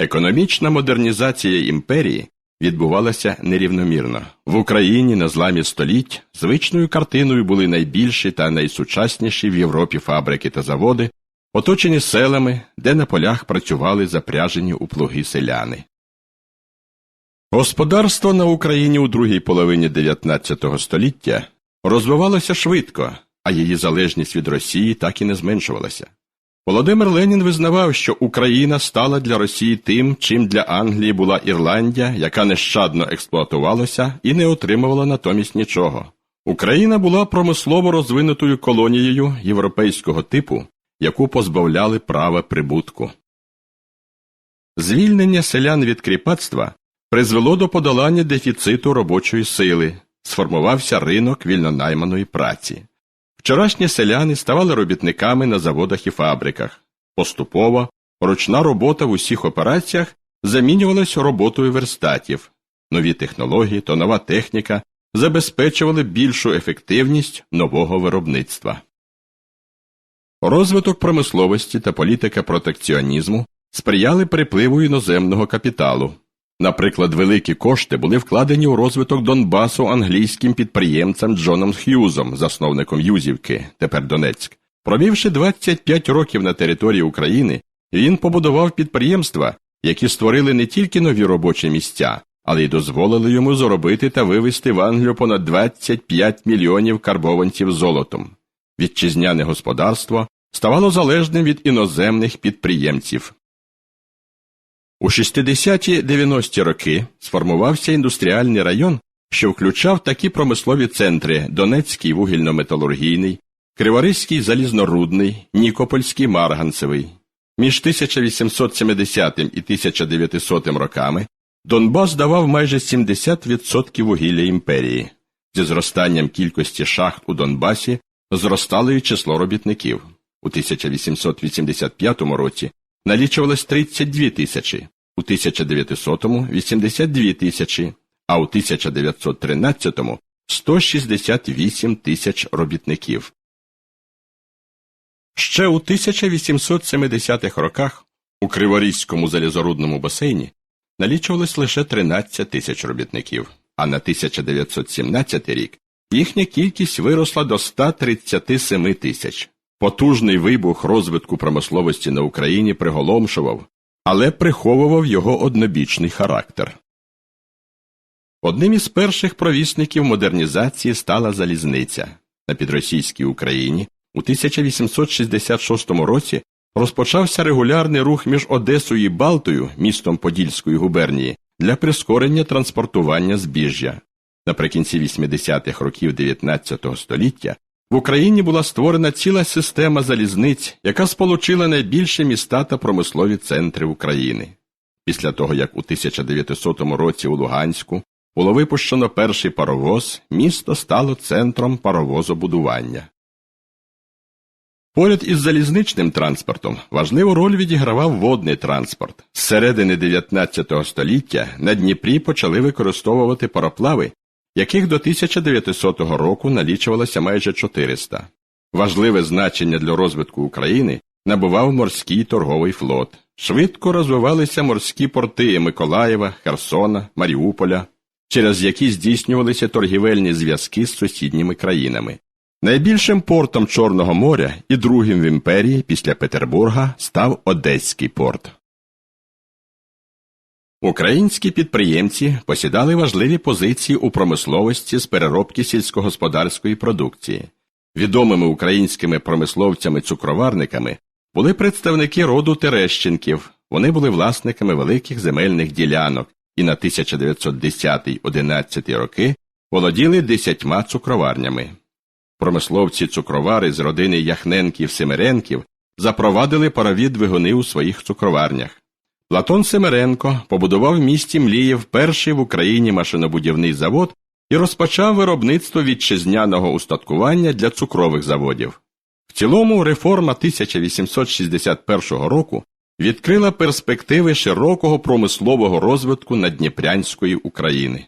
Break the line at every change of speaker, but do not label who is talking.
Економічна модернізація імперії відбувалася нерівномірно. В Україні на зламі століть звичною картиною були найбільші та найсучасніші в Європі фабрики та заводи, оточені селами, де на полях працювали запряжені у плуги селяни. Господарство на Україні у другій половині 19 століття розвивалося швидко, а її залежність від Росії так і не зменшувалася. Володимир Ленін визнавав, що Україна стала для Росії тим, чим для Англії була Ірландія, яка нещадно експлуатувалася і не отримувала натомість нічого. Україна була промислово розвинутою колонією європейського типу, яку позбавляли права прибутку. Звільнення селян від кріпацтва призвело до подолання дефіциту робочої сили, сформувався ринок вільнонайманої праці. Вчорашні селяни ставали робітниками на заводах і фабриках. Поступово ручна робота в усіх операціях замінювалася роботою верстатів. Нові технології та нова техніка забезпечували більшу ефективність нового виробництва. Розвиток промисловості та політика протекціонізму сприяли припливу іноземного капіталу. Наприклад, великі кошти були вкладені у розвиток Донбасу англійським підприємцем Джоном Х'юзом, засновником Юзівки, тепер Донецьк. Провівши 25 років на території України, він побудував підприємства, які створили не тільки нові робочі місця, але й дозволили йому заробити та вивезти в Англію понад 25 мільйонів карбованців золотом. Вітчизняне господарство ставало залежним від іноземних підприємців. У 60-90-ті роки сформувався індустріальний район, що включав такі промислові центри Донецький вугільно-металургійний, Криворізький залізнорудний, Нікопольський марганцевий. Між 1870 і 1900 роками Донбас давав майже 70% вугілля імперії. Зі зростанням кількості шахт у Донбасі зростало й число робітників. У 1885 році налічувалось 32 тисячі, у 1900-му – 82 тисячі, а у 1913-му – 168 тисяч робітників. Ще у 1870-х роках у Криворізькому залізорудному басейні налічувалось лише 13 тисяч робітників, а на 1917 рік їхня кількість виросла до 137 тисяч. Потужний вибух розвитку промисловості на Україні приголомшував, але приховував його однобічний характер. Одним із перших провісників модернізації стала залізниця. На підросійській Україні у 1866 році розпочався регулярний рух між Одесою і Балтою, містом Подільської губернії, для прискорення транспортування збіжжя. Наприкінці 80-х років 19 століття в Україні була створена ціла система залізниць, яка сполучила найбільші міста та промислові центри України. Після того, як у 1900 році у Луганську було випущено перший паровоз, місто стало центром паровозобудування. Поряд із залізничним транспортом важливу роль відігравав водний транспорт. З середини 19 століття на Дніпрі почали використовувати пароплави, яких до 1900 року налічувалося майже 400. Важливе значення для розвитку України набував морський торговий флот. Швидко розвивалися морські порти Миколаєва, Херсона, Маріуполя, через які здійснювалися торгівельні зв'язки з сусідніми країнами. Найбільшим портом Чорного моря і другим в імперії після Петербурга став Одеський порт. Українські підприємці посідали важливі позиції у промисловості з переробки сільськогосподарської продукції. Відомими українськими промисловцями-цукроварниками були представники роду Терещенків. Вони були власниками великих земельних ділянок і на 1910-11 роки володіли десятьма цукроварнями. Промисловці-цукровари з родини Яхненків Семеренків запровадили парові двигуни у своїх цукроварнях. Платон Семеренко побудував в місті Млієв перший в Україні машинобудівний завод і розпочав виробництво вітчизняного устаткування для цукрових заводів. В цілому реформа 1861 року відкрила перспективи широкого промислового розвитку Надніпрянської України.